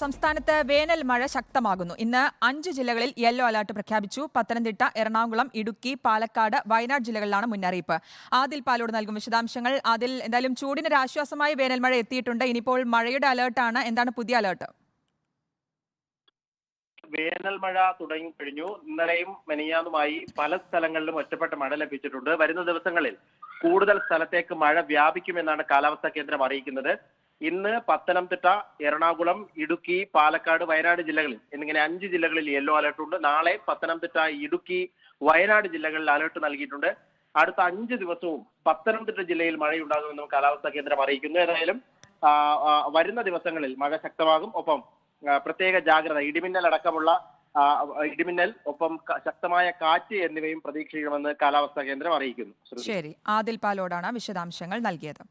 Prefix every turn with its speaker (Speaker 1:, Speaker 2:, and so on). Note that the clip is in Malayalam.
Speaker 1: സംസ്ഥാനത്ത് വേനൽ മഴ ശക്തമാകുന്നു. ഇന്ന് അഞ്ച് ജില്ലകളിൽ യെല്ലോ അലർട്ട് പ്രഖ്യാപിച്ചു. പത്തനംതിട്ട എറണാകുളം ഇടുക്കി പാലക്കാട് വയനാട് ജില്ലകളിലാണ് മുന്നറിയിപ്പ്. ആദിൽ പാലോട് നൽകും വിശദാംശങ്ങൾ. ആദിൽ എന്തായാലും ചൂടിന് ആശ്വാസമായി വേനൽ മഴ എത്തിയിട്ടുണ്ട്. ഇനിയിപ്പോൾ മഴയുടെ അലേർട്ടാണ്. എന്താണ് പുതിയ അലേർട്ട്?
Speaker 2: വേനൽ മഴ തുടങ്ങി കഴിഞ്ഞു. ഇന്നലെയും മെനിയാന്നുമായി പല സ്ഥലങ്ങളിലും ഒറ്റപ്പെട്ട മഴ ലഭിച്ചിട്ടുണ്ട്. വരുന്ന ദിവസങ്ങളിൽ കൂടുതൽ സ്ഥലത്തേക്ക് മഴ വ്യാപിക്കുമെന്നാണ് കാലാവസ്ഥാ കേന്ദ്രം അറിയിക്കുന്നത്. ഇന്ന് പത്തനംതിട്ട എറണാകുളം ഇടുക്കി പാലക്കാട് വയനാട് ജില്ലകളിൽ എന്നിങ്ങനെ അഞ്ച് ജില്ലകളിൽ യെല്ലോ അലർട്ട് ഉണ്ട്. നാളെ പത്തനംതിട്ട ഇടുക്കി വയനാട് ജില്ലകളിൽ അലർട്ട് നൽകിയിട്ടുണ്ട്. അടുത്ത അഞ്ച് ദിവസവും പത്തനംതിട്ട ജില്ലയിൽ മഴയുണ്ടാകുമെന്ന് കാലാവസ്ഥാ കേന്ദ്രം അറിയിക്കുന്നു. ഏതായാലും വരുന്ന ദിവസങ്ങളിൽ മഴ ശക്തമാകും. ഒപ്പം പ്രത്യേക ജാഗ്രത ഇടിമിന്നൽ അടക്കമുള്ള ഇടിമിന്നൽ ഒപ്പം ശക്തമായ കാറ്റ് എന്നിവയും പ്രതീക്ഷിക്കണമെന്ന് കാലാവസ്ഥാ കേന്ദ്രം അറിയിക്കുന്നു.
Speaker 1: ശരി. ആദിൽ പാലോടാണ് വിശദാംശങ്ങൾ നൽകിയത്.